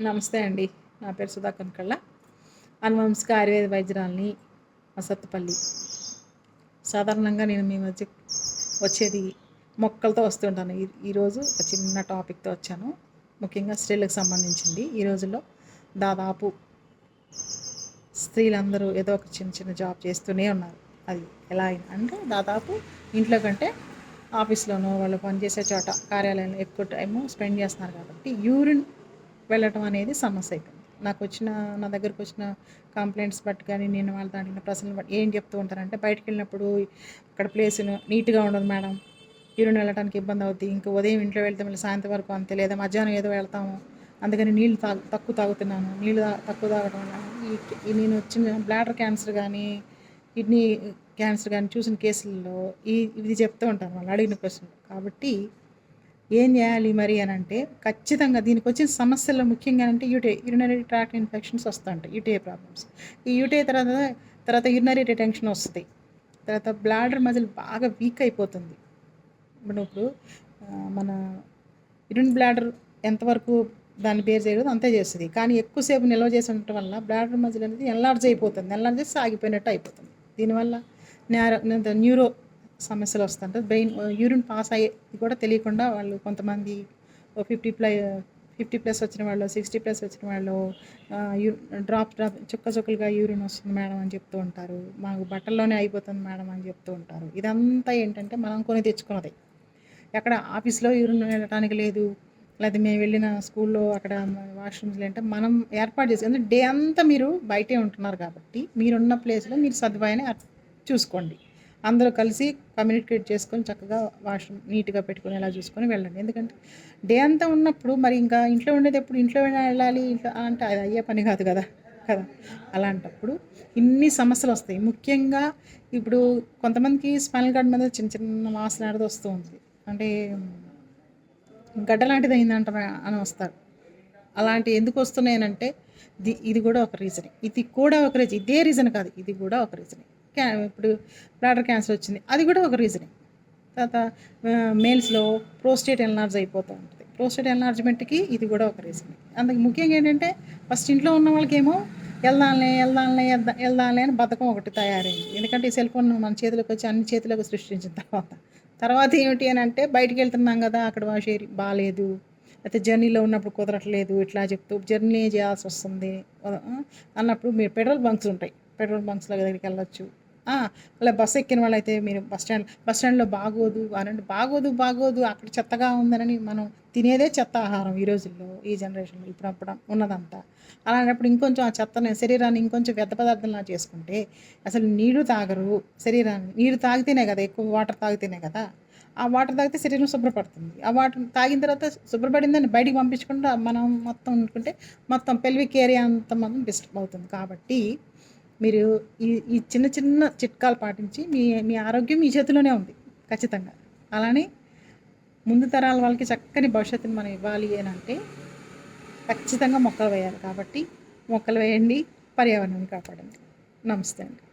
నమస్తే అండి. నా పేరు సుధా కనకళ్ళ అనువంశిక ఆయుర్వేద వైద్యురాలని అసత్తుపల్లి సాధారణంగా నేను మీ మధ్య వచ్చేది మొక్కలతో వస్తుంటాను. ఈ- ఈరోజు ఒక చిన్న టాపిక్తో వచ్చాను. ముఖ్యంగా స్త్రీలకు సంబంధించింది. ఈ రోజుల్లో దాదాపు స్త్రీలందరూ ఏదో ఒక చిన్న చిన్న జాబ్ చేస్తూనే ఉన్నారు. అది ఎలా అయినా. అంటే దాదాపు ఇంట్లో కంటే ఆఫీస్లోనో వాళ్ళు పనిచేసే చోట కార్యాలయంలో ఎక్కువ టైము స్పెండ్ చేస్తున్నారు కాబట్టి యూరిన్ వెళ్ళటం అనేది సమస్య అవుతుంది నాకు వచ్చిన నా దగ్గరకు వచ్చిన కంప్లైంట్స్ బట్టి కానీ నేను వాళ్ళ దాంట్లో ప్రశ్నలు బట్టి ఏం చెప్తూ ఉంటారంటే బయటకు వెళ్ళినప్పుడు అక్కడ ప్లేస్ నీట్గా ఉండదు మేడం. ఈరోజు వెళ్ళడానికి ఇబ్బంది అవుతుంది ఇంకా ఉదయం ఇంట్లో వెళ్తే మళ్ళీ సాయంత్రం వరకు అంతే. లేదా మధ్యాహ్నం ఏదో వెళ్తాము. అందుకని నీళ్ళు తాగు తక్కువ తాగుతున్నాను. నీళ్ళు తక్కువ తాగడం వల్ల ఈ ఈ నేను వచ్చిన బ్లాడర్ క్యాన్సర్ కానీ కిడ్నీ క్యాన్సర్ కానీ చూసిన కేసుల్లో ఈ ఇది చెప్తూ ఉంటాను వాళ్ళు అడిగిన ప్రశ్నలు. కాబట్టి ఏం చేయాలి మరి అని అంటే ఖచ్చితంగా దీనికి వచ్చిన సమస్యల్లో ముఖ్యంగా అంటే యూటే యూరినరీ ట్రాక్ ఇన్ఫెక్షన్స్ వస్తుంటాయి యూటీఐ ప్రాబ్లమ్స్ ఈ యూటీఐ తర్వాత తర్వాత యూరినరీ రిటెన్షన్ వస్తుంది తర్వాత బ్లాడర్ మజిల్ బాగా వీక్ అయిపోతుంది. ఇప్పుడు ఇప్పుడు మన యూరిన్ బ్లాడర్ ఎంతవరకు దాన్ని బేర్ చేయదు అంతే చేస్తుంది. కానీ ఎక్కువసేపు నిల్వ చేసి ఉండటం వల్ల బ్లాడర్ మజిల్ అనేది ఎన్లార్జ్ అయిపోతుంది. ఎన్లార్జ్ చేసి సాగిపోయినట్టు అయిపోతుంది. దీనివల్ల న్యారో న్యూరో సమస్యలు వస్తుంటాయి బ్రెయిన్ యూరిన్ పాస్ అయ్యేది కూడా తెలియకుండా వాళ్ళు కొంతమంది ఫిఫ్టీ ప్లై ఫిఫ్టీ ప్లస్ వచ్చిన వాళ్ళు సిక్స్టీ ప్లస్ వచ్చిన వాళ్ళు డ్రాప్ డ్రాప్ చుక్క చుక్కలుగా యూరిన్ వస్తుంది మేడం అని చెప్తూ ఉంటారు. మాకు బట్టల్లోనే అయిపోతుంది మేడం అని చెప్తూ ఉంటారు. ఇదంతా ఏంటంటే మనం కొని తెచ్చుకున్నది. ఎక్కడ ఆఫీస్లో యూరిన్ వెళ్ళటానికి లేదు లేదా మేము వెళ్ళిన స్కూల్లో అక్కడ వాష్రూమ్స్లో అంటే మనం ఏర్పాటు చేసి అంటే డే అంతా మీరు బయటే ఉంటున్నారు కాబట్టి మీరున్న ప్లేస్లో మీరు సదుపాయాన్ని చూసుకోండి. అందరూ కలిసి కమ్యూనికేట్ చేసుకొని చక్కగా వాష్రూమ్ నీట్గా పెట్టుకొని ఎలా చూసుకొని వెళ్ళండి. ఎందుకంటే డే అంతా ఉన్నప్పుడు మరి ఇంకా ఇంట్లో ఉండేది ఎప్పుడు ఇంట్లో వెళ్ళాలి ఇంట్లో అంటే అది అయ్యే పని కాదు కదా కదా? అలాంటప్పుడు ఇన్ని సమస్యలు వస్తాయి. ముఖ్యంగా ఇప్పుడు కొంతమందికి స్పైనల్ గార్డ్ మీద చిన్న చిన్న వాసన అనేది వస్తూ ఉంది. అంటే గడ్డ లాంటిది అయిందంట అని వస్తారు. అలాంటి ఎందుకు వస్తున్నాయనంటే ఇది ఇది కూడా ఒక రీజన్ ఇది కూడా ఒక రీజన్ ఇదే రీజన్ కాదు ఇది కూడా ఒక రీజన్ క్యా ఇప్పుడు బ్లాడర్ క్యాన్సర్ వచ్చింది. అది కూడా ఒక రీజనే తర్వాత మేల్స్లో ప్రోస్టేట్ ఎన్లార్జ్ అయిపోతూ ఉంటుంది. ప్రోస్టేట్ ఎన్లార్జ్మెంట్కి ఇది కూడా ఒక రీజన్ అందుకు ముఖ్యంగా ఏంటంటే ఫస్ట్ ఇంట్లో ఉన్న వాళ్ళకేమో వెళ్దాంలే వెళ్దాంలే వెళ్దా- వెళ్దాంలే అని బతకం ఒకటి తయారైంది. ఎందుకంటే ఈ సెల్ ఫోన్ మన చేతిలోకి వచ్చి అన్ని చేతిలోకి సృష్టించిన తర్వాత. తర్వాత ఏమిటి అని అంటే బయటికి వెళ్తున్నాం కదా అక్కడ వాషేరి బాగాలేదు అయితే జర్నీలో ఉన్నప్పుడు కుదరట్లేదు ఇట్లా చెప్తూ జర్నీ చేయాల్సి వస్తుంది. అన్నప్పుడు మీరు పెట్రోల్ బంక్స్ ఉంటాయి. పెట్రోల్ బంక్స్లో దగ్గరికి వెళ్ళొచ్చు. అలా బస్సు ఎక్కిన వాళ్ళైతే మీరు బస్ స్టాండ్ బస్ స్టాండ్లో బాగోదు అనంటే బాగోదు బాగోదు అక్కడ చెత్తగా ఉందనని మనం తినేదే చెత్త ఆహారం ఈ రోజుల్లో ఈ జనరేషన్లో ఇప్పుడు అప్పుడు ఉన్నదంతా. అలాంటప్పుడు ఇంకొంచెం ఆ చెత్తని శరీరాన్ని ఇంకొంచెం వ్యర్థ పదార్థంలా చేసుకుంటే అసలు నీరు తాగరు శరీరాన్ని నీరు తాగితేనే కదా ఎక్కువ వాటర్ తాగితేనే కదా ఆ వాటర్ తాగితే శరీరం శుభ్రపడుతుంది. ఆ వాటర్ తాగిన తర్వాత శుభ్రపడిందని బయటికి పంపించకుండా మనం మొత్తం అనుకుంటే మొత్తం పెల్విక్ ఏరియా అంతా మనం డిస్టర్బ్ అవుతుంది కాబట్టి మీరు ఈ ఈ చిన్న చిన్న చిట్కాలు పాటించి మీ మీ ఆరోగ్యం మీ చేతిలోనే ఉంది ఖచ్చితంగా. అలానే ముందు తరాల వాళ్ళకి చక్కని భవిష్యత్తుని మనం ఇవ్వాలి అని అంటే ఖచ్చితంగా మొక్కలు వేయాలి కాబట్టి మొక్కలు వేయండి పర్యావరణాన్ని కాపాడండి. నమస్తే అండి.